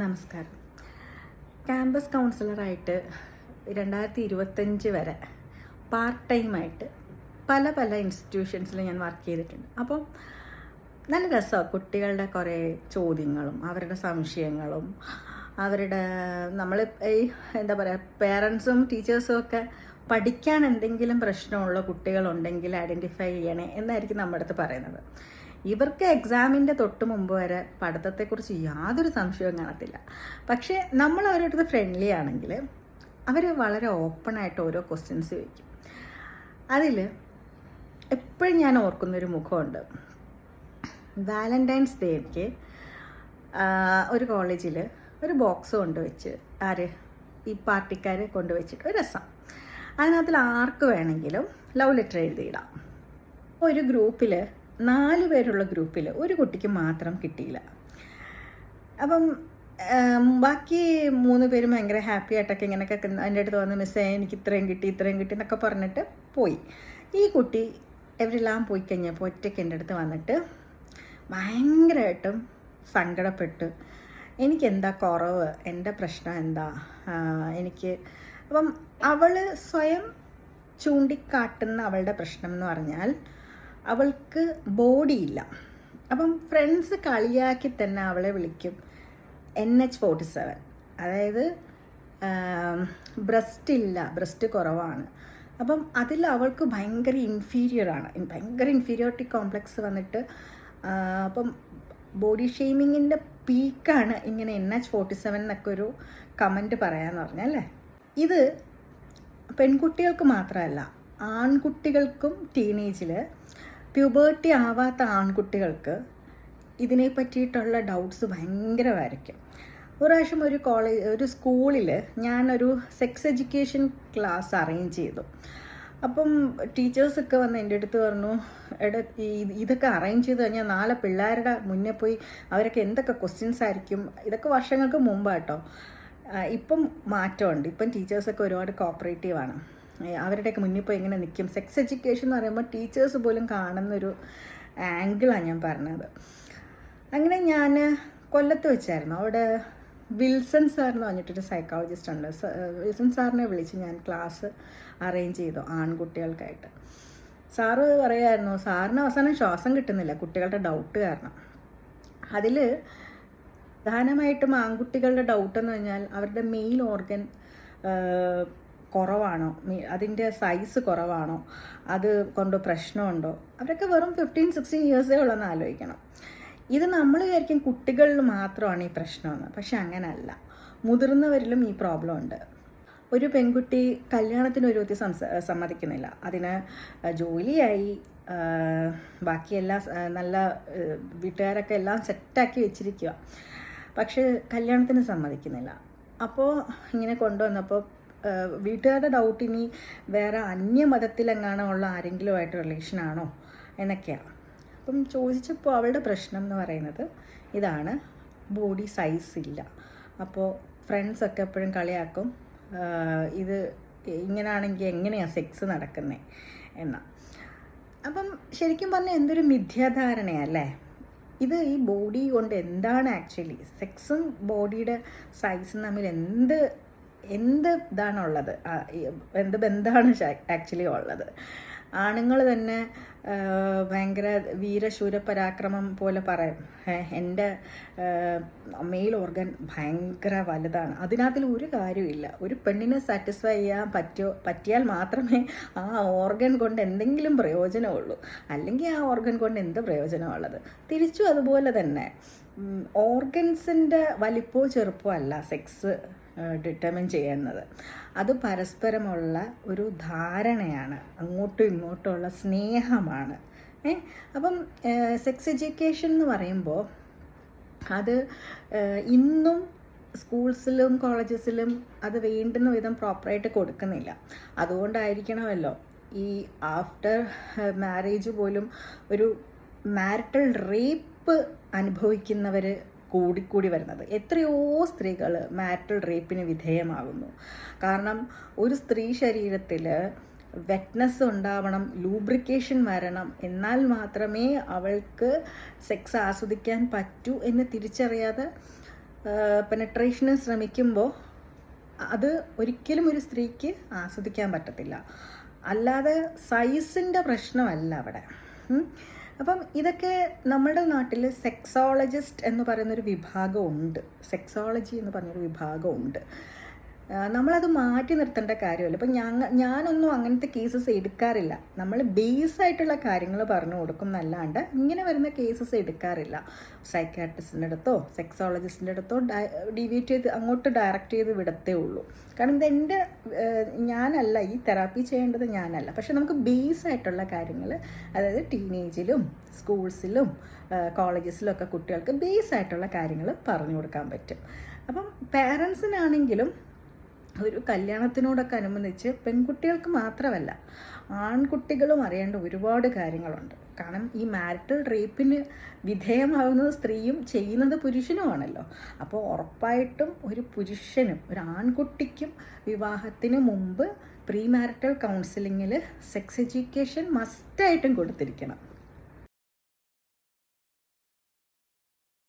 നമസ്കാരം. ക്യാമ്പസ് കൗൺസിലറായിട്ട് രണ്ടായിരത്തി ഇരുപത്തഞ്ച് വരെ പാർട്ട് ടൈമായിട്ട് പല പല ഇൻസ്റ്റിറ്റ്യൂഷൻസിൽ ഞാൻ വർക്ക് ചെയ്തിട്ടുണ്ട്. അപ്പോൾ നല്ല രസമാണ് കുട്ടികളുടെ കുറേ ചോദ്യങ്ങളും അവരുടെ സംശയങ്ങളും അവരുടെ നമ്മൾ ഈ എന്താ പറയുക പേരൻസും ടീച്ചേഴ്സും ഒക്കെ പഠിക്കാൻ എന്തെങ്കിലും പ്രശ്നമുള്ള കുട്ടികളുണ്ടെങ്കിൽ ഐഡന്റിഫൈ ചെയ്യണേ എന്നായിരിക്കും നമ്മുടെ അടുത്ത് പറയുന്നത്. ഇവർക്ക് എക്സാമിന്റെ തൊട്ട് മുമ്പ് വരെ പഠിത്തത്തെക്കുറിച്ച് യാതൊരു സംശയവും കാണത്തില്ല. പക്ഷേ നമ്മൾ അവരുടെ ഫ്രണ്ട്ലി ആണെങ്കിൽ അവർ വളരെ ഓപ്പണായിട്ട് ഓരോ ക്വസ്റ്റ്യൻസ് ചോദിക്കും. അതിൽ എപ്പോഴും ഞാൻ ഓർക്കുന്നൊരു മുഖമുണ്ട്. വാലന്റൈൻസ് ഡേക്ക് ഒരു കോളേജിൽ ഒരു ബോക്സ് കൊണ്ടുവച്ച് ആര് ഈ പാർട്ടിക്കാരെ കൊണ്ടുവച്ചിട്ട് ഒരു രസം. അതിനകത്തിൽ ആർക്ക് വേണമെങ്കിലും ലവ് ലെറ്റർ എഴുതിയിടാം. ഒരു ഗ്രൂപ്പിൽ നാല് പേരുള്ള ഗ്രൂപ്പിൽ ഒരു കുട്ടിക്ക് മാത്രം കിട്ടിയില്ല. അപ്പം ബാക്കി മൂന്ന് പേരും ഭയങ്കര ഹാപ്പി ആയിട്ടൊക്കെ ഇങ്ങനെയൊക്കെ എന്റെ അടുത്ത് വന്ന് മിസ്സേ എനിക്ക് ഇത്രയും കിട്ടി ഇത്രയും കിട്ടി എന്നൊക്കെ പറഞ്ഞിട്ട് പോയി. ഈ കുട്ടി എവരെല്ലാം പോയി കഴിഞ്ഞപ്പോൾ ഒറ്റയ്ക്ക് എന്റെ അടുത്ത് വന്നിട്ട് ഭയങ്കരമായിട്ടും സങ്കടപ്പെട്ട് എനിക്കെന്താ കുറവ്? എന്റെ പ്രശ്നം എന്താ? എനിക്ക് അപ്പം അവൾ സ്വയം ചൂണ്ടിക്കാട്ടുന്ന അവളുടെ പ്രശ്നം എന്ന് പറഞ്ഞാൽ അവൾക്ക് ബോഡിയില്ല അപ്പം ഫ്രണ്ട്സ് കളിയാക്കി തന്നെ അവളെ വിളിക്കും എൻ എച്ച് ഫോർട്ടി സെവൻ അതായത് ബ്രസ്റ്റ് ഇല്ല ബ്രസ്റ്റ് കുറവാണ്. അപ്പം അതിൽ അവൾക്ക് ഭയങ്കര ഇൻഫീരിയറാണ് ഭയങ്കര ഇൻഫീരിയോറിറ്റി കോംപ്ലക്സ് വന്നിട്ട് അപ്പം ബോഡി ഷെയ്മിങ്ങിന്റെ പീക്കാണ് ഇങ്ങനെ എൻ എച്ച് ഫോർട്ടി സെവൻ എന്നൊക്കെ ഒരു കമന്റ് പറയാന്ന് പറഞ്ഞല്ലേ ഇത് പെൺകുട്ടികൾക്ക് മാത്രമല്ല ആൺകുട്ടികൾക്കും ടീനേജിൽ പ്യൂബേർട്ടി ആവാത്ത ആൺകുട്ടികൾക്ക് ഇതിനെ പറ്റിയിട്ടുള്ള ഡൗട്ട്സ് ഭയങ്കരമായിരിക്കും ഒരു പ്രാവശ്യം ഒരു കോളേജ് ഒരു സ്കൂളിൽ ഞാനൊരു സെക്സ് എഡ്യൂക്കേഷൻ ക്ലാസ് അറേഞ്ച് ചെയ്തു. അപ്പം ടീച്ചേഴ്സൊക്കെ വന്ന് എന്റെ അടുത്ത് പറഞ്ഞു എടാ ഇതൊക്കെ അറേഞ്ച് ചെയ്ത് കഴിഞ്ഞാൽ നാളെ പിള്ളേരുടെ മുന്നേ പോയി അവരൊക്കെ എന്തൊക്കെ ക്വസ്റ്റ്യൻസ് ആയിരിക്കും? ഇതൊക്കെ വർഷങ്ങൾക്ക് മുമ്പാട്ടോ. ഇപ്പം മാറ്റമുണ്ട്. ഇപ്പം ടീച്ചേഴ്സൊക്കെ ഒരുപാട് കോപ്പറേറ്റീവാണ് അവരുടെയൊക്കെ മുന്നിൽ പോയി ഇങ്ങനെ നിൽക്കും സെക്സ് എഡ്യൂക്കേഷൻ എന്ന് പറയുമ്പോൾ ടീച്ചേഴ്സ് പോലും കാണുന്നൊരു ആംഗിളാണ് ഞാൻ പറഞ്ഞത്. അങ്ങനെ ഞാൻ കൊല്ലത്ത് വെച്ചായിരുന്നു. അവിടെ വിൽസൺ സാർ എന്ന് പറഞ്ഞിട്ടൊരു സൈക്കോളജിസ്റ്റ് ഉണ്ട്. വിൽസൺ സാറിനെ വിളിച്ച് ഞാൻ ക്ലാസ് അറേഞ്ച് ചെയ്തു ആൺകുട്ടികൾക്കായിട്ട്. സാറ് പറയായിരുന്നു സാറിന് അവസാനം ശ്വാസം കിട്ടുന്നില്ല. കുട്ടികളുടെ ഡൗട്ട് കാരണം. അതിൽ പ്രധാനമായിട്ടും ആൺകുട്ടികളുടെ ഡൗട്ട് എന്ന് പറഞ്ഞാൽ അവരുടെ മെയിൻ ഓർഗൻ കുറവാണോ? അതിന്റെ സൈസ് കുറവാണോ? അത് കൊണ്ട് പ്രശ്നമുണ്ടോ അവരൊക്കെ വെറും ഫിഫ്റ്റീൻ സിക്സ്റ്റീൻ ഇയേഴ്സേ ഉള്ളെന്ന് ആലോചിക്കണം. ഇത് നമ്മൾ വിചാരിക്കും കുട്ടികളിൽ മാത്രമാണ് ഈ പ്രശ്നമെന്ന് പക്ഷെ അങ്ങനെയല്ല മുതിർന്നവരിലും ഈ പ്രോബ്ലം ഉണ്ട്. ഒരു പെൺകുട്ടി കല്യാണത്തിന് ഒരു വ്യക്തി സംസ സമ്മതിക്കുന്നില്ല. അതിന് ജോലിയായി. ബാക്കി നല്ല വീട്ടുകാരൊക്കെ എല്ലാം സെറ്റാക്കി വെച്ചിരിക്കുക പക്ഷേ കല്യാണത്തിന് സമ്മതിക്കുന്നില്ല. അപ്പോൾ ഇങ്ങനെ കൊണ്ടുവന്നപ്പോൾ വീട്ടുകാരുടെ ഡൗട്ട് ഇനി വേറെ അന്യമതത്തിലെങ്ങാണോ ഉള്ള ആരെങ്കിലുമായിട്ട് റിലേഷനാണോ എന്നൊക്കെയാണ് അപ്പം ചോദിച്ചപ്പോൾ അവളുടെ പ്രശ്നം എന്ന് പറയുന്നത് ഇതാണ്. ബോഡി സൈസ് ഇല്ല. അപ്പോൾ ഫ്രണ്ട്സൊക്കെ എപ്പോഴും കളിയാക്കും ഇത് ഇങ്ങനാണെങ്കിൽ എങ്ങനെയാണ് സെക്സ് നടക്കുന്നത് എന്നാ. അപ്പം ശരിക്കും പറഞ്ഞാൽ എന്തൊരു മിഥ്യാധാരണയല്ലേ? ഇത് ഈ ബോഡി കൊണ്ട് എന്താണ് ആക്ച്വലി സെക്സും ബോഡിയുടെ സൈസും തമ്മിൽ എന്ത് എന്ത് ഇതാണുള്ളത് എന്ത് ബന്ധമാണ് ആക്ച്വലി ഉള്ളത്? ആണുങ്ങൾ തന്നെ ഭയങ്കര വീരശൂര പരാക്രമം പോലെ പറയും. എന്റെ മെയിൽ ഓർഗൻ ഭയങ്കര വലുതാണ്. അതിനകത്തിൽ ഒരു കാര്യമില്ല ഒരു പെണ്ണിനെ സാറ്റിസ്ഫൈ ചെയ്യാൻ പറ്റോ പറ്റിയാൽ മാത്രമേ ആ ഓർഗൻ കൊണ്ട് എന്തെങ്കിലും പ്രയോജനമുള്ളൂ. അല്ലെങ്കിൽ ആ ഓർഗൻ കൊണ്ട് എന്ത് പ്രയോജനമുള്ളത്? തിരിച്ചും അതുപോലെ തന്നെ. ഓർഗൻസിന്റെ വലിപ്പോ ചെറുപ്പോ അല്ല സെക്സ് ഡിറ്റർമിൻ ചെയ്യുന്നത്. അത് പരസ്പരമുള്ള ഒരു ധാരണയാണ് അങ്ങോട്ടും ഇങ്ങോട്ടുമുള്ള സ്നേഹമാണ്. ഏ അപ്പം സെക്സ് എഡ്യൂക്കേഷൻ എന്ന് പറയുമ്പോൾ അത് ഇന്നും സ്കൂൾസിലും കോളേജസിലും അത് വേണ്ടുന്ന വിധം പ്രോപ്പറായിട്ട് കൊടുക്കുന്നില്ല. അതുകൊണ്ടായിരിക്കണമല്ലോ ഈ ആഫ്റ്റർ മാരേജ് പോലും ഒരു മാരിറ്റൽ റേപ്പ് അനുഭവിക്കുന്നവർ കൂടിക്കൂടി വരുന്നത്. എത്രയോ സ്ത്രീകൾ മാറ്റൽ റേപ്പിന് വിധേയമാകുന്നു. കാരണം ഒരു സ്ത്രീ ശരീരത്തിൽ വെറ്റ്നസ് ഉണ്ടാവണം ലൂബ്രിക്കേഷൻ വരണം എന്നാൽ മാത്രമേ അവൾക്ക് സെക്സ് ആസ്വദിക്കാൻ പറ്റൂ എന്ന് തിരിച്ചറിയാതെ പെനട്രേഷന് ശ്രമിക്കുമ്പോൾ അത് ഒരിക്കലും ഒരു സ്ത്രീക്ക് ആസ്വദിക്കാൻ പറ്റത്തില്ല. അല്ലാതെ സൈസിന്റെ പ്രശ്നമല്ല അവിടെ. അപ്പം ഇതൊക്കെ നമ്മുടെ നാട്ടിൽ സെക്സോളജിസ്റ്റ് എന്ന് പറയുന്നൊരു വിഭാഗമുണ്ട്. സെക്സോളജി എന്ന് പറഞ്ഞൊരു വിഭാഗമുണ്ട്. നമ്മളത് മാറ്റി നിർത്തേണ്ട കാര്യമല്ല. ഇപ്പം ഞാൻ ഞാനൊന്നും അങ്ങനത്തെ കേസസ് എടുക്കാറില്ല. നമ്മൾ ബേസ് ആയിട്ടുള്ള കാര്യങ്ങൾ പറഞ്ഞു കൊടുക്കും എന്നല്ലാണ്ട് ഇങ്ങനെ വരുന്ന കേസസ് എടുക്കാറില്ല. സൈക്കാട്രിസ്റ്റിന്റെ അടുത്തോ സെക്സോളജിസ്റ്റിന്റെ അടുത്തോ ഡിവേറ്റ് ചെയ്ത് അങ്ങോട്ട് ഡയറക്റ്റ് ചെയ്ത് വിടത്തേ ഉള്ളൂ. കാരണം ഇത് എന്റെ ഞാനല്ല ഈ തെറാപ്പി ചെയ്യേണ്ടത് ഞാനല്ല. പക്ഷെ നമുക്ക് ബേസ് ആയിട്ടുള്ള കാര്യങ്ങൾ അതായത് ടീനേജിലും സ്കൂൾസിലും കോളേജസിലും ഒക്കെ കുട്ടികൾക്ക് ബേസ് ആയിട്ടുള്ള കാര്യങ്ങൾ പറഞ്ഞു കൊടുക്കാൻ പറ്റും. അപ്പം പേരൻസിനാണെങ്കിലും ഒരു കല്യാണത്തിനോടൊക്കെ അനുബന്ധിച്ച് പെൺകുട്ടികൾക്ക് മാത്രമല്ല ആൺകുട്ടികളും അറിയേണ്ട ഒരുപാട് കാര്യങ്ങളുണ്ട്. കാരണം ഈ മാരിറ്റൽ റേപ്പിന് വിധേയമാവുന്നത് സ്ത്രീയും ചെയ്യുന്നത് പുരുഷനുമാണല്ലോ. അപ്പോൾ ഉറപ്പായിട്ടും ഒരു പുരുഷനും ഒരു ആൺകുട്ടിക്കും വിവാഹത്തിന് മുമ്പ് പ്രീ മാരിറ്റൽ കൗൺസിലിങ്ങിൽ സെക്സ് എഡ്യൂക്കേഷൻ മസ്റ്റായിട്ടും കൊടുത്തിരിക്കണം.